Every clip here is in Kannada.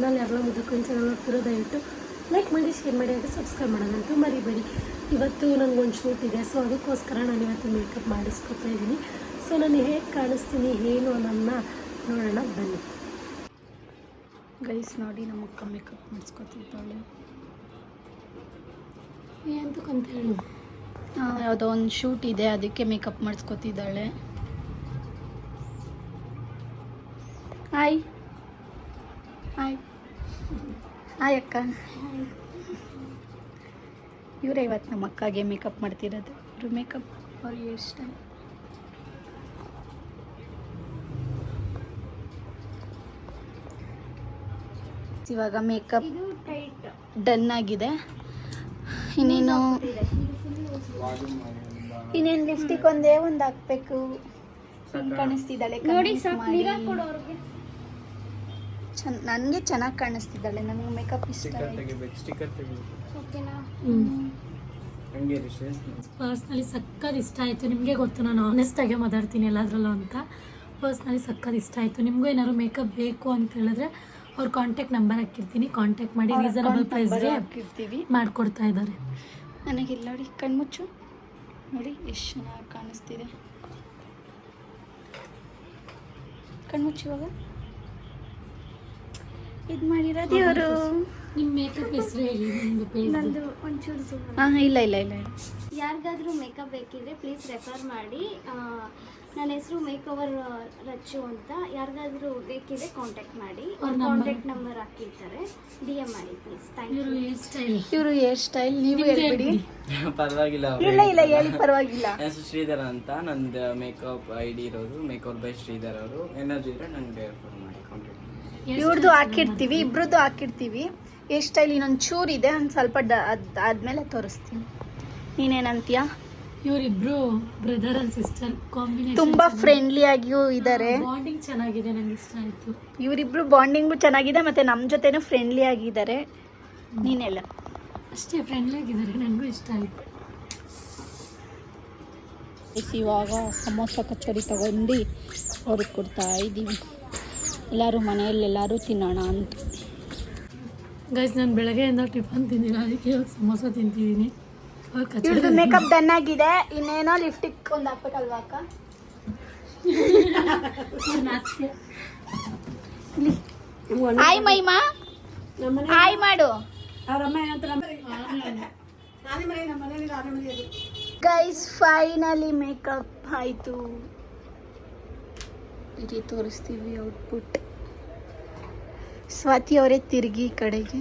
ಚಾನಲ್ ಯಾವಾಗ ಮುದ್ದಕ್ಕೊಂದು ಚಾನಲ್ ನೋಡ್ತಿರೋ ದಯವಿಟ್ಟು ಲೈಕ್ ಮಾಡಿ ಶೇರ್ ಮಾಡಿ ಹಾಗೆ ಸಬ್ಸ್ಕ್ರೈಬ್ ಮಾಡೋದಂತೂ ಮರಿಬೇಡಿ. ಇವತ್ತು ನನಗೊಂದು ಶೂಟ್ ಇದೆ ಸೊ ಅದಕ್ಕೋಸ್ಕರ ನಾನು ಇವತ್ತು ಮೇಕಪ್ ಮಾಡಿಸ್ಕೊತಾ ಇದ್ದೀನಿ ಸೊ ನಾನು ಹೇಗೆ ಕಾಣಿಸ್ತೀನಿ ಏನು ಅನ್ನೋದನ್ನ ನೋಡೋಣ ಬನ್ನಿ. ಗೈಸ್ ನೋಡಿ ನಮ್ಮ ಅಕ್ಕ ಮೇಕಪ್ ಮಾಡಿಸ್ಕೊತಿದ್ದಾಳೆ. ಹೇಳು? ಯಾವುದೋ ಒಂದು ಶೂಟ್ ಇದೆ ಅದಕ್ಕೆ ಮೇಕಪ್ ಮಾಡಿಸ್ಕೊತಿದ್ದಾಳೆ. ಹಾಯ್ ಹಾಯ್ ಹಾಯ್ ಅಕ್ಕ. ಇವರೇ ಇವತ್ತು ನಮ್ಮ ಅಕ್ಕಗೆ ಮೇಕಪ್ ಮಾಡ್ತಿರೋದು. ಇವರು ಮೇಕಪ್ ಅವ್ರಿಗೆ ಇಷ್ಟ. ಇವಾಗ ಮೇಕಪ್ ಡನ್ ಆಗಿದೆ. ಇನ್ನೇನು ಇನ್ನೇನು ಲಿಪ್ಸ್ಟಿಕ್ ಒಂದೇ ಒಂದು ಹಾಕ್ಬೇಕು. ಕಾಣಿಸ್ತಿದ್ದಾಳೆ ನೋಡಿ ನನಗೆ ಚೆನ್ನಾಗಿ ಕಾಣಿಸ್ತಿದ್ದಾಳೆ ನನಗೆ ಮೇಕಪ್ ಇಷ್ಟ ಆಯ್ತು. ಓಕೆನಾ ಪರ್ಸ್ನಲಿ ಸಕ್ಕತ್ ಇಷ್ಟ ಆಯಿತು. ನಿಮಗೆ ಗೊತ್ತು ನಾನು ಆನೆಸ್ಟಾಗೆ ಮಾತಾಡ್ತೀನಿ ಎಲ್ಲಾದ್ರಲ್ಲೂ ಅಂತ. ಪರ್ಸ್ನಲಿ ಸಕ್ಕತ್ ಇಷ್ಟ ಆಯಿತು. ನಿಮಗೂ ಏನಾದ್ರು ಮೇಕಪ್ ಬೇಕು ಅಂತ ಹೇಳಿದ್ರೆ ಅವ್ರ ಕಾಂಟ್ಯಾಕ್ಟ್ ನಂಬರ್ ಹಾಕಿರ್ತೀನಿ. ಕಾಂಟ್ಯಾಕ್ಟ್ ಮಾಡಿ ರೀಸನಬಲ್ ಪ್ರೈಸ್ಗೆ ಹಾಕಿರ್ತೀವಿ. ಮಾಡಿಕೊಡ್ತಾ ಇದ್ದಾರೆ. ನನಗಿಲ್ಲ ನೋಡಿ ಕಣ್ಮುಚ್ಚು. ನೋಡಿ ಎಷ್ಟು ಚೆನ್ನಾಗಿ ಕಾಣಿಸ್ತಿದೆ. ಕಣ್ಮುಚ್ಚು ಇವಾಗ? ಇದು ಮಾಡಿರೋದು ಇವರು ನಿಮ್ಮ ಮೇಕಪ್ ಹೆಸರು ಹೇಳಿ ನಿಮ್ಮದು ಪೇಜ್ ನಂದು ಒಂಚೂರು ಹಾಂ ಇಲ್ಲ ಇಲ್ಲ ಇಲ್ಲ ಯಾರಿಗಾದರೂ ಮೇಕಪ್ ಬೇಕಿದ್ರೆ ಪ್ಲೀಸ್ ರೆಫರ್ ಮಾಡಿ. ನನ್ನ ಹೆಸರು ಮೇಕ್ ಓವರ್ ರಚ್ಚು ಅಂತ. ಯಾರಿಗಾದ್ರೂ ಬೇಕಿದ್ರೆ ಕಾಂಟ್ಯಾಕ್ಟ್ ಮಾಡಿ. ಅವ್ರ? ಕಾಂಟ್ಯಾಕ್ಟ್ ನಂಬರ್ ಹಾಕಿರ್ತಾರೆ. ಡಿ ಎಂ ಮಾಡಿ ಪ್ಲೀಸ್ ಥ್ಯಾಂಕ್ ಇವರು ಯು ಹೇರ್ ಸ್ಟೈಲ್ ಇವರು ಹೇರ್ ಸ್ಟೈಲ್ ನೀವು ಹೇಳ್ಬಿಡಿ. ಪರವಾಗಿಲ್ಲ ಇಲ್ಲ ಇಲ್ಲ ಹೇಳಿ ಪರವಾಗಿಲ್ಲ. ಹೆಸರು ಶ್ರೀಧರ್ ಅಂತ. ನಂದು ಮೇಕಪ್ ಐ ಡಿ ಇರೋದು ಮೇಕಪ್ ಬೈ ಶ್ರೀಧರ್ ಅವರು. ಏನಾದ್ರು ಇದ್ರೆ ನನಗೆ ಫೋನ್ ಮಾಡಿ ಮಾಡಿ. ಇವ್ರದ್ದು ಹಾಕಿರ್ತೀವಿ ಇಬ್ರದ್ದು ಹಾಕಿರ್ತೀವಿ. ಹೇರ್ ಸ್ಟೈಲ್ ಇನ್ನೊಂದು ಚೂರು ಇದೆ ಒಂದು ಸ್ವಲ್ಪ ಡ ಅದ್ ಆದ್ಮೇಲೆ ತೋರಿಸ್ತೀನಿ. ನೀನೇನಂತೀಯ? ಇವರಿಬ್ರು ಬ್ರದರ್ ಅಂಡ್ ಸಿಸ್ಟರ್ ಕಾಂಬಿನೇಷನ್ ತುಂಬಾ ಫ್ರೆಂಡ್ಲಿ ಆಗಿಯೂ ಇದ್ದಾರೆ ಬಾಂಡಿಂಗ್ ಚೆನ್ನಾಗಿದೆ ನನಗೆ ಇಷ್ಟ ಆಯಿತು. ಇವರಿಬ್ರು ಬಾಂಡಿಂಗು ಚೆನ್ನಾಗಿದೆ ಮತ್ತೆ ನಮ್ಮ ಜೊತೆನೂ ಫ್ರೆಂಡ್ಲಿ ಆಗಿದ್ದಾರೆ. ನೀನೆಲ್ಲ ಅಷ್ಟೇ ಫ್ರೆಂಡ್ಲಿ ಆಗಿದ್ದಾರೆ ನನಗೂ ಇಷ್ಟ ಆಯಿತು. ಇವಾಗ ಸಮೋಸ ಕಚೋರಿ ತಗೊಂಡು ಅವ್ರಿಗೆ ಕೊಡ್ತಾ ಇದ್ದೀವಿ. ಎಲ್ಲರೂ ಮನೆಯಲ್ಲಿ ಎಲ್ಲರೂ ತಿನ್ನೋಣ ಅಂತ. ಗೈಸ್ ನಾನು ಬೆಳಗ್ಗೆಯಿಂದ ಟಿಫನ್ ತಿಂದಿಲ್ಲ ಅದಕ್ಕೆ ಇವಾಗ ಸಮೋಸ ತಿಂತಿದ್ದೀನಿ ಇವ್ರದ್ದು ಮೇಕಪ್ ಡನ್ ಆಗಿದೆ. ಇನ್ನೇನೋ ಲಿಫ್ಟಿಕ್ ಒಂದು ಹಾಕ್ಬೇಕಲ್ವಾ ಅಕ್ಕ? ಹಾಯ್ ಮೈಮಾ. ಹಾಯ್ ಮಾಡು. ಗೈಸ್ ಫೈನಲಿ ಮೇಕಪ್ ಆಯಿತು. ಇರಿ ತೋರಿಸ್ತೀವಿ ಔಟ್ಪುಟ್. ಸ್ವಾತಿ ಅವರೇ ತಿರುಗಿ ಈ ಕಡೆಗೆ.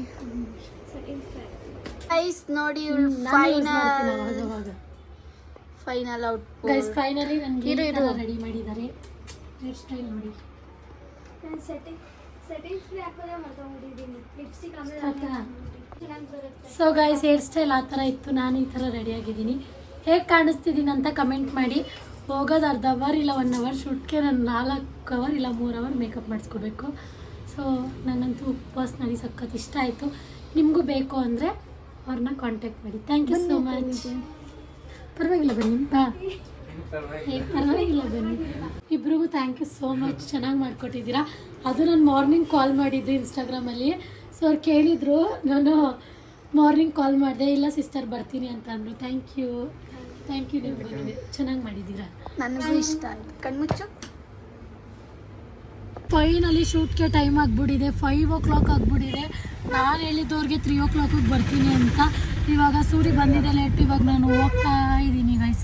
ಐಸ್ ನೋಡಿ final final output guys finally ನನಗೆ ಇರು, ಇರು. ರೆಡಿ ಮಾಡಿದ್ದಾರೆ. ಹೇರ್ ಸ್ಟೈಲ್ ನೋಡಿ. ನಾನು ಸೆಟ್ಟಿಂಗ್ ಸೆಟ್ಟಿಂಗ್ಸ್ ಹಾಕೋದೇ ಮರ್ತೋಗ್ಬಿಟ್ಟಿದ್ದೀನಿ. ಲಿಪ್ಸ್ಟಿಕ್ ಬರುತ್ತೆ. ಸೊ ಗೈಸ್ ಹೇರ್ ಸ್ಟೈಲ್ ಆ ಥರ ಇತ್ತು. ನಾನು ಈ ಥರ ರೆಡಿಯಾಗಿದ್ದೀನಿ ಹೇಗೆ ಕಾಣಿಸ್ತಿದ್ದೀನಿ ಅಂತ ಕಮೆಂಟ್ ಮಾಡಿ. ಹೋಗೋದು ಅರ್ಧ ಅವರ್ ಇಲ್ಲ ಒನ್ ಅವರ್ ಶೂಟ್ಗೆ ನಾನು ನಾಲ್ಕು ಅವರ್ ಇಲ್ಲ ಮೂರು ಅವರ್ ಮೇಕಪ್ ಮಾಡಿಸ್ಕೋಬೇಕು. ಸೊ ನನಗಂತೂ ಪರ್ಸ್ನಲಿ ಸಖತ್ ಇಷ್ಟ ಆಯಿತು. ನಿಮಗೂ ಬೇಕು ಅಂದರೆ ಅವ್ರನ್ನ ಕಾಂಟ್ಯಾಕ್ಟ್ ಮಾಡಿ. ಥ್ಯಾಂಕ್ ಯು ಸೋ ಮಚ್ ಪರವಾಗಿಲ್ಲ ಬನ್ನಿ. ಬಾ ಪರವಾಗಿಲ್ಲ. ಬನ್ನಿ. ಇಬ್ರಿಗೂ ಥ್ಯಾಂಕ್ ಯು ಸೋ ಮಚ್ ಚೆನ್ನಾಗಿ ಮಾಡಿಕೊಟ್ಟಿದ್ದೀರಾ. ಅದು ನಾನು ಮಾರ್ನಿಂಗ್ ಕಾಲ್ ಮಾಡಿದ್ದೆ ಇನ್ಸ್ಟಾಗ್ರಾಮಲ್ಲಿ ಸೊ ಅವ್ರು ಕೇಳಿದರು ನಾನು ಮಾರ್ನಿಂಗ್ ಕಾಲ್ ಮಾಡಿದೆ. ಇಲ್ಲ ಸಿಸ್ಟರ್ ಬರ್ತೀನಿ ಅಂತ ಅಂದರು. ಥ್ಯಾಂಕ್ ಯು ಥ್ಯಾಂಕ್ ಯು ಚೆನ್ನಾಗಿ ಮಾಡಿದ್ದೀರಾ? ನನಗೂ ಇಷ್ಟ ಆಯ್ತು. ಕಣ್ಮುಚ್ಚು? ಫೈನಲಿ ಶೂಟ್ಗೆ ಟೈಮ್ ಆಗಿಬಿಟ್ಟಿದೆ. ಫೈವ್ ಓ ಕ್ಲಾಕ್ ಆಗಿಬಿಟ್ಟಿದೆ. ನಾನು ಹೇಳಿದ್ದವ್ರಿಗೆ ತ್ರೀ ಓ ಕ್ಲಾಕಿಗೆ ಬರ್ತೀನಿ ಅಂತ. ಇವಾಗ ಸೂರಿ ಬಂದಿದೆ ಲೇಟ್ ಇವಾಗ ನಾನು ಹೋಗ್ತಾ ಇದ್ದೀನಿ ಗೈಸ್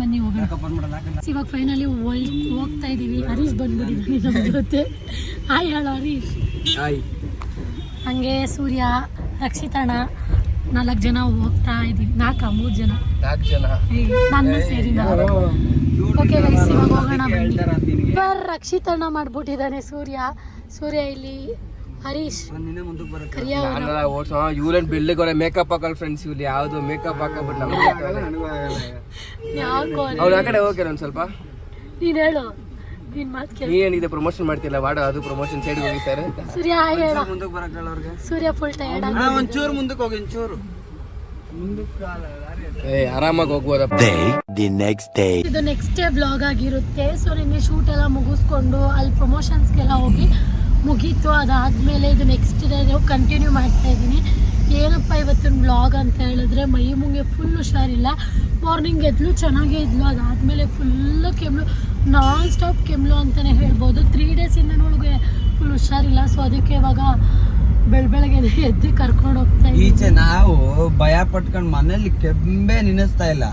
ಬನ್ನಿ ಹೋಗೋಣ. ಇವಾಗ ಫೈನಲಿ ಹೋಗ್ತಾ ಇದ್ದೀವಿ. ಹರೀಶ್ ಬಂದ್ಬಿಟ್ಟಿದ್ದೀನಿ ನಮ್ಮ ಜೊತೆ. ಹಾಯ್ ಹೇಳೋ ಹರೀಶ್. ಹಾಯ್ ಹಂಗೆ ಸೂರ್ಯ ರಕ್ಷಿತಣ್ಣ ನಾಲ್ಕು ಜನ ಹೋಗ್ತಾ ಇದೀವಿ ನಾಲ್ಕ ಮೂರು ಜನ. ನಾಲ್ಕು ಜನ. ಏಯ್, ನನ್ನ ಸೇರಿ ಓಕೆ ಗೈಸ್ ಇವಾಗ ಹೋಗೋಣ ಬನ್ನಿ. ಸರ್ ರಕ್ಷಿತಣ್ಣ ಮಾಡ್ಬಿಟ್ಟಿದ್ದಾನೆ ಸೂರ್ಯ. ಸೂರ್ಯ ಇಲ್ಲಿ ಹರೀಶ್. ಇವ್ರೇನ್ ಬೆಳ್ಳಿಗೆ ಮೇಕಪ್ ಹಾಕಲ್ ಫ್ರೆಂಡ್ಸ್ ಇವ್ಲಿ ಯಾವ್ದು ಮೇಕಪ್ ಹಾಕೋಬಿಟ್ಟು ಅವ್ರು ಆ ಕಡೆ ಹೋಗ್ಯಾರ ಒಂದ್ ಸ್ವಲ್ಪ? ನೀನು ಹೇಳು. ನಿನ್ ಮಾತು ಕೇಳಿ. ಏನಿದೆ ಪ್ರಮೋಷನ್ ಮಾಡ್ತಿಲ್ಲ ವಾಡ ಅದು ಪ್ರಮೋಷನ್ ಸೈಡ್ ಹೋಗಿದ್ದಾರೆ ಸೂರ್ಯ ಹೇಳ. ಮುಂದಕ್ಕೆ ಬರಕಲ್ಲ ಅವರಿಗೆ. ಸೂರ್ಯ ಫುಲ್ ಟಯರ್ಡ್ ಒಂಚೂರು ಮುಂದಕ್ಕೆ ಹೋಗಿ ಒಂಚೂರು. ಏ ಆರಾಮಾಗಿ ಹೋಗ್ಬೋದಪ್ಪ ಡೇ ದಿ ನೆಕ್ಸ್ಟ್ ಡೇ ಇದು ನೆಕ್ಸ್ಟ್ ಡೇ ಬ್ಲಾಗ್ ಆಗಿರುತ್ತೆ. ಸೊ ನಿನ್ನೆ ಶೂಟ್ ಎಲ್ಲ ಮುಗಿಸ್ಕೊಂಡು ಅಲ್ಲಿ ಪ್ರಮೋಷನ್ಸ್ಗೆಲ್ಲ ಹೋಗಿ ಮುಗೀತು. ಅದಾದ್ಮೇಲೆ ಇದು ನೆಕ್ಸ್ಟ್ ಡೇ ಕಂಟಿನ್ಯೂ ಮಾಡ್ತಾ ಇದ್ದೀನಿ. ಏನಪ್ಪ ಇವತ್ತಿನ ಬ್ಲಾಗ್ ಅಂತ ಹೇಳಿದ್ರೆ ಮೈ ಮುಂಗೆ ಫುಲ್ ಹುಷಾರಿಲ್ಲ. ಮಾರ್ನಿಂಗ್ ಎದ್ಲು ಚೆನ್ನಾಗೇ ಇದ್ಲು. ಅದಾದ್ಮೇಲೆ ಫುಲ್ಲು ಕೆಮ್ಮು ನಾನ್ ಸ್ಟಾಪ್ ಕೆಮ್ಲು ಅಂತಾನೆ ಹೇಳ್ಬೋದು. ತ್ರೀ ಡೇಸಿಂದ ಅವಳಿಗೆ ಫುಲ್ ಹುಷಾರಿಲ್ಲ. ಸೊ ಅದಕ್ಕೆ ಇವಾಗ ಬೆಳ್ ಬೆಳಗ್ಗೆ ಎದ್ದು ಕರ್ಕೊಂಡು ಹೋಗ್ತಾ ಈಚೆ ನಾವು ಭಯ ಪಟ್ಕೊಂಡು ಮನೇಲಿ ಕೆಂಬೆ ನಿನ್ನಿಸ್ತಾ ಇಲ್ಲ.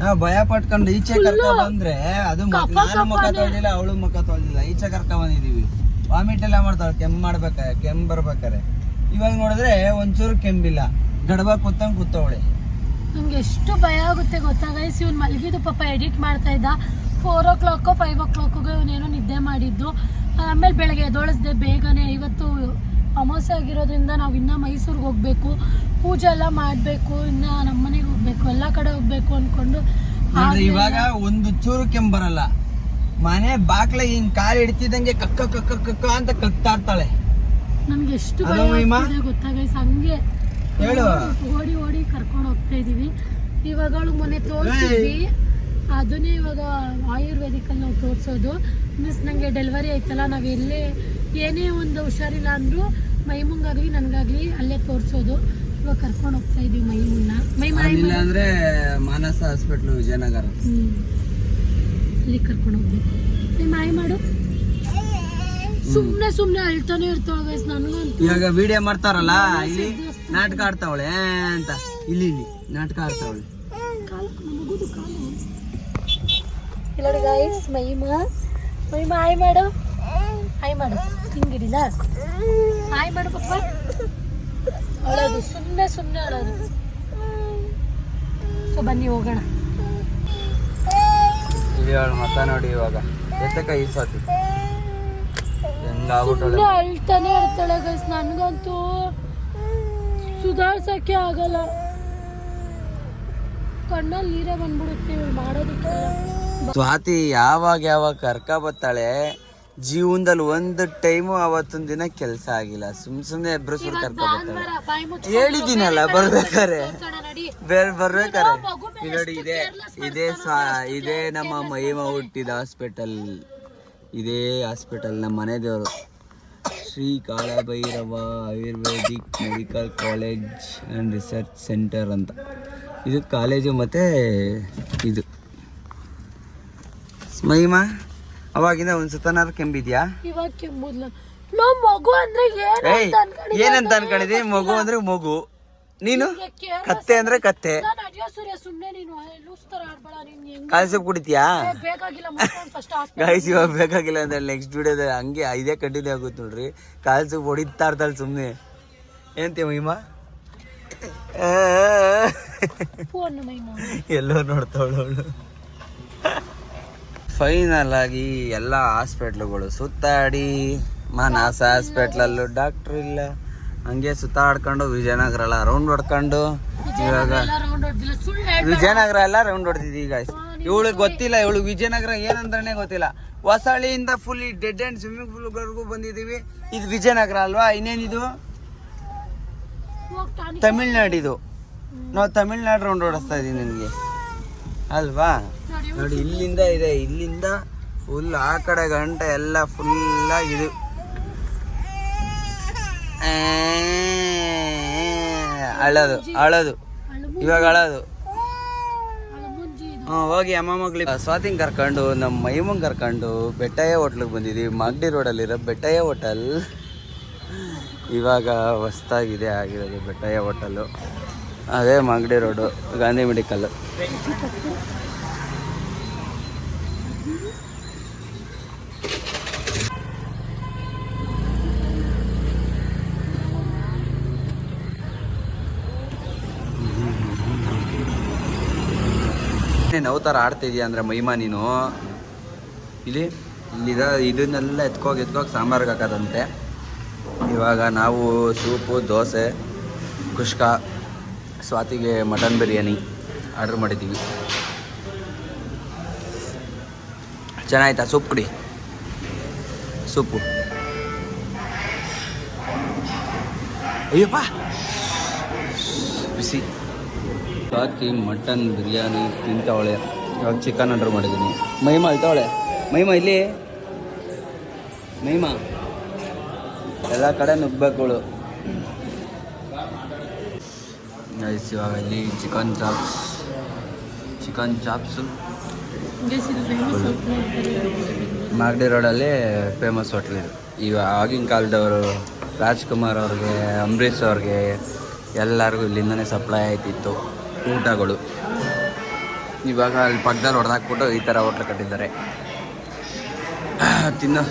ನಾವು ಭಯ ಪಟ್ಕೊಂಡು ಈಚೆ ಕರ್ಕ ಬಂದ್ರೆ ಅದು ನಾನು ಮುಖ. ತೊಳ್ದಿಲ್ಲ ಅವಳು ಮುಖ ತೊಳ್ದಿಲ್ಲ. ಈಚೆ ಕರ್ಕ ಬಂದಿದೀವಿ. ವಾಮಿಟ್ ಎಲ್ಲ ಮಾಡ್ತಾಳೆ. ಕೆಮ್ಮು ಮಾಡ್ಬೇಕಾರೆ ಕೆಮ್ಮು ಬರ್ಬೇಕಾರೆ. ಇವಾಗ ನೋಡಿದ್ರೆ ಒಂಚೂರು ಕೆಂಬಿಲ್ಲ ಗಡಬ ಕೂತಂಗ್ ಕೂತವಳೆ ನಂಗೆ ಎಷ್ಟು ಭಯ ಆಗುತ್ತೆ ಗೊತ್ತಾ ಗೈಸ್ ಇವ್ನು ಮಲಗಿದ್ದು ಪಾಪ ಎಡಿಟ್ ಮಾಡ್ತಾ ಇದ್ದ. ಫೋರ್ ಓ ಕ್ಲಾಕು ಫೈವ್ ಓ ಕ್ಲಾಕಿಗೆ ಇವನೇನೋ ನಿದ್ದೆ ಮಾಡಿದ್ದು. ಆಮೇಲೆ ಬೆಳಗ್ಗೆ ಎದ್ದೊಳಿಸ್ದೆ ಬೇಗನೆ. ಇವತ್ತು ಅಮಾವಾಸ್ಯೆ ಆಗಿರೋದ್ರಿಂದ ನಾವು ಇನ್ನೂ ಮೈಸೂರಿಗೆ ಹೋಗಬೇಕು. ಪೂಜೆ ಎಲ್ಲ ಮಾಡಬೇಕು. ಇನ್ನು ನಮ್ಮ ಮನೆಗೆ ಹೋಗ್ಬೇಕು. ಎಲ್ಲ ಕಡೆ ಹೋಗ್ಬೇಕು ಅಂದ್ಕೊಂಡು ಇವಾಗ ಒಂದು ಚೂರು ಕೆಂಬರಲ್ಲ. ಬರಲ್ಲ ಮನೆ ಬಾಕ್ಲ ಹಿಂಗ್ ಕಾಲು ಹಿಡ್ತಿದಂಗೆ ಕಕ್ಕ ಕಕ್ಕ ಕಕ್ಕ ಅಂತ ಕಕ್ತಾ ಇರ್ತಾಳೆ. ನಮ್ಗೆ ಎಷ್ಟು ಭಯ ಮಹಿಮಾ? ಗೈಸ್ ಹಂಗೆ ಹೇಳು. ಓಡಿ ಓಡಿ ಕರ್ಕೊಂಡು ಹೋಗ್ತಾ ಇದೀವಿ. ಇವಾಗ ಮೊನ್ನೆ ತೋರಿಸಿದ್ವಿ. ಅದನ್ನೇ ಇವಾಗ ಆಯುರ್ವೇದಿಕಲ್ಲಿ ನಾವು ತೋರಿಸೋದು. ಮೀನ್ಸ್ ನನಗೆ ಡೆಲಿವರಿ ಆಯ್ತಲ್ಲ ನಾವು ಎಲ್ಲೇ ಏನೇ ಒಂದು ಹುಷಾರಿಲ್ಲ ಅಂದರೂ ಮೈಮುಂಗಾಗಲಿ ನನಗಾಗಲಿ ಅಲ್ಲೇ ತೋರಿಸೋದು. ಇವಾಗ ಕರ್ಕೊಂಡು ಹೋಗ್ತಾ ಇದೀವಿ ಮೈಮುನ್ನ. ಮೈ ಇಲ್ಲ ಅಂದ್ರೆ ಮಾನಸ ಹಾಸ್ಪಿಟ್ಲ್ ವಿಜಯನಗರ. ಅಲ್ಲಿ ಕರ್ಕೊಂಡು ಹೋಗ್ಬೇಕು. ನಿಮ್ಮ ಮಾಯಿ ಮಾಡು. ಸುಮ್ಮನೆ ಸುಮ್ಮನೆ ಅಳ್ತಾನೆ ಇರ್ತಾವ ಗೈಸ್ ಇವಾಗ ವಿಡಿಯೋ ಮಾಡ್ತಾರಲ್ಲ ಇಲ್ಲಿ ನಾಟಕ ಆಡ್ತಾವಳೆ ಅಂತ. ಇಲ್ಲಿ ಇಲ್ಲಿ ನಾಟಕ ಆಡ್ತಾವಳೆ. ಕಾಲು ಮಗುದು ಕಾಲು. ಇಲ್ಲ ಗಾಯ್ಸ್ ಮಹಿಮಾ ಮಹಿಮಾ ಹಾಯ್ ಮಾಡು ಹಾಯ್ ಮಾಡು ಹಿಂಗಿಡಿಲ್ಲ ಹಾಯ್ ಮಾಡು ಪಪ್ಪ. ಅಳೋದು ಸುಮ್ಮನೆ ಸುಮ್ಮನೆ ಅಳೋದು ಸೊ ಬನ್ನಿ ಹೋಗೋಣ. ಇಲ್ಲಿ ಮತ್ತ ನೋಡಿ ಇವಾಗ. ಎತ್ತಕ ಈ ಸತಿ ಹೆಂಗಾಗ್ಬಿಟ್ಟಳೆ ಸುಮ್ಮನೆ ಅಳ್ತಾನೆ ಇರ್ತಾಳೆ ಗೈಸ್ ನನಗಂತೂ ಸುಧಾರ್ಸಕ್ಕೆ ಆಗಲ್ಲ. ಕಣ್ಣಲ್ಲಿ ನೀರೇ ಬಂದ್ಬಿಡುತ್ತೆ ಇವ್ಳು ಮಾಡೋದಕ್ಕೆ ಸ್ವಾತಿ ಯಾವಾಗ ಯಾವಾಗ ಕರ್ಕ ಬತ್ತಾಳೆ ಜೀವನದಲ್ಲಿ ಒಂದು ಟೈಮು ಅವತ್ತೊಂದ್ ದಿನ ಕೆಲಸ ಆಗಿಲ್ಲ. ಸುಮ್ ಸುಮ್ನೆ ಎಬ್ಬರು ಸುರ್ ಕರ್ಕ ಬತ್ತಾಳೆ ಹೇಳಿದ್ದೀನಲ್ಲ ಬರ್ಬೇಕಾರೆ ಬೇರೆ ಬರ್ಬೇಕಾರೆ ನೋಡಿ ಇದೇ ಇದೆ ಇದೇ ಸ್ವಾ ಇದೇ ನಮ್ಮ ಮಹಿಮ ಹುಟ್ಟಿದ ಹಾಸ್ಪಿಟಲ್ ಇದೇ ಹಾಸ್ಪಿಟಲ್ ನಮ್ಮ ಮನೆ ದೇವರು. Shri Kalabhairava ayurvedic medical college and research centre ಅಂತ. ಇದು ಕಾಲೇಜು ಮತ್ತು ಇದು. ಮಹಿಮಾ ಅವಾಗಿಂದ ಒಂದು ಸುತ್ತನಾದ್ರು ಕೆಂಬಿದ್ಯಾ ಇವಾಗ ಕೆಮ್ಮುದ್ಲ. ನೋ ಮಗು ಅಂದ್ರೆ ಏನು ಏಯ್ ಅಂತ ಅನ್ಕೊಂಡಿದ್ದೆ ಏನಂತ ಅನ್ಕೊಂಡಿದ್ದೀನಿ ಮಗು ಅಂದ್ರೆ ಮಗು. ನೀನು? ಕತ್ತೆ ಅಂದ್ರೆ ಕತ್ತೆ. ನಾನು ಅಡಿಯೋ ಸೂರ್ಯ ಸುಮ್ಮನೆ ನೀನು ಲೂಸ್ ತರ ಆಡ್ಬೇಡ ನೀನು ಹೆಂಗ್ ಕಾಲ್ಸಪ್ ಕುಡಿತೀಯಾ? ಏ, ಬೇಕಾಗಿಲ್ಲ ಮುಚ್ಕೊಂಡು ಫಸ್ಟ್ ಹಾಸ್ಪಿಟಲ್ ಗಾಯ್ಸ್ ಇವಾಗ ಬೇಕಾಗಿಲ್ಲ ಅಂದ್ರೆ ನೆಕ್ಸ್ಟ್ ವಿಡಿಯೋದ ಹಂಗೆ ಇದೇ ಕಂಟಿನ್ಯೂ ಆಗುತ್ತೆ ನೋಡ್ರಿ. ಕಾಲ್ಸು ಹೊಡಿತಾ ಇರ್ತಾಳೆ ಸುಮ್ಮನೆ ಏನಂತೀಯ ಮಹಿಮ? ಫೋನ್ ಮೈ ಎಲ್ಲೋ ನೋಡ್ತಾವಳು ಅವಳು. ಫೈನಲ್ ಆಗಿ ಎಲ್ಲ ಹಾಸ್ಪಿಟ್ಲುಗಳು ಸುತ್ತಾಡಿ. ಮಾನಸ ಹಾಸ್ಪಿಟ್ಲಲ್ಲೂ ಡಾಕ್ಟರ್ ಇಲ್ಲ. ಹಂಗೆ ಸುತ್ತಾಡ್ಕೊಂಡು ವಿಜಯನಗರ ಎಲ್ಲ ರೌಂಡ್ ಹೊಡ್ಕೊಂಡು ಇವಾಗ ವಿಜಯನಗರ ಎಲ್ಲ ರೌಂಡ್ ಹೊಡ್ತಿದ್ವಿ ಈಗ. ಇವಳಿಗೆ ಗೊತ್ತಿಲ್ಲ ಇವಳು ವಿಜಯನಗರ ಏನಂದ್ರೆ ಗೊತ್ತಿಲ್ಲ. ಹೊಸಳಿಯಿಂದ ಫುಲ್ ಈ ಡೆಡ್ ಅಂಡ್ ಸ್ವಿಮ್ಮಿಂಗ್ ಪೂಲ್ವರೆಗೂ ಬಂದಿದ್ದೀವಿ. ಇದು ವಿಜಯನಗರ ಅಲ್ವಾ? ಇನ್ನೇನಿದು? ತಮಿಳ್ನಾಡಿದು. ನಾವು ತಮಿಳ್ನಾಡು ರೌಂಡ್ ಹೊಡಿಸ್ತಾ ಇದೀವಿ ನಿನಗೆ. ಅಲ್ವಾ? ನೋಡಿ, ಇಲ್ಲಿಂದ ಇದೆ, ಇಲ್ಲಿಂದ ಫುಲ್ ಆ ಕಡೆ ಗಂಟೆ ಎಲ್ಲ ಫುಲ್ ಇದು. ಅಳೋದು ಅಳೋದು. ಅಳು ಇವಾಗ ಅಳೋದು. ಇದು ಹೋಗಿ ಅಮ್ಮ ಮಗ್ಳಿಗೆ ಸ್ವಾತಿಂಗ್ ಕರ್ಕೊಂಡು, ನಮ್ಮ ಮೈಮಂಗ್ ಕರ್ಕೊಂಡು ಬೆಟ್ಟಯ್ಯ ಹೋಟ್ಲಿಗೆ ಬಂದಿದ್ದೀವಿ ಮಾಗಡಿ ರೋಡಲ್ಲಿರೋ ಬೆಟ್ಟಯ್ಯ ಹೋಟೆಲ್. ಇವಾಗ ಹೊಸ್ತಾಗಿದೆ ಆಗಿರೋದು ಬೆಟ್ಟಯ್ಯ ಹೋಟೆಲ್ಲು. ಅದೇ ಮಾಗಡಿ ರೋಡು, ಗಾಂಧಿ ಮೆಡಿಕಲ್. ನಾವು ಥರ ಆಡ್ತಿದ್ಯಾ ಅಂದರೆ ಮಹಿಮಾ ನೀನು? ಇಲ್ಲಿ ಇಲ್ಲಿದ ಇದನ್ನೆಲ್ಲ ಎತ್ಕೋಗಿ ಎತ್ಕೋಗಿ ಸಾಂಬಾರ್ಗೆ ಹಾಕೋದಂತೆ. ಇವಾಗ ನಾವು ಸೂಪು, ದೋಸೆ, ಕುಷ್ಕ. ಸ್ವಾತಿಗೆ ಮಟನ್ ಬಿರಿಯಾನಿ ಆರ್ಡ್ರ್ ಮಾಡಿದ್ದೀವಿ. ಚೆನ್ನಾಯ್ತಾ? ಸೂಪ್ ಕುಡಿ. ಸೂಪು. ಅಯ್ಯಪ್ಪ! ಬಿಸಿ. ಸ್ವಾತಿ ಮಟನ್ ಬಿರಿಯಾನಿ ತಿಂತಾವಳೆ. ಇವಾಗ ಚಿಕನ್ ಆರ್ಡ್ರ್ ಮಾಡಿದ್ದೀನಿ. ಮಹಿಮಾ ಅಳ್ತಾವಳೆ ಮೈಮಾ, ಇಲ್ಲಿ. ಮಹಿಮಾ ಎಲ್ಲ ಕಡೆ ನುಗ್ಬೇಕುಳು ಗೈಸ್ ಇವಾಗ ಇಲ್ಲಿ chicken chops chicken chops Magadi ರೋಡಲ್ಲಿ ಫೇಮಸ್ ಹೋಟ್ಲ್ ಇದು. ಈಗ ಆಗಿನ ಕಾಲದವರು ರಾಜ್ಕುಮಾರ್ ಅವ್ರಿಗೆ ಅಂಬರೀಷ್ ಅವ್ರಿಗೆ ಎಲ್ಲರಿಗೂ ಇಲ್ಲಿಂದನೇ ಸಪ್ಲೈ ಆಯ್ತಿತ್ತು ಊಟಗಳು. ಇವಾಗ ಅಲ್ಲಿ ಪಕ್ಕದಲ್ಲಿ ಹೊಡೆದಾಕ್ಬಿಟ್ಟು ಈ ಥರ ಹೋಟ್ಲ್ ಕಟ್ಟಿದ್ದಾರೆ. ತಿನ್ನೋ.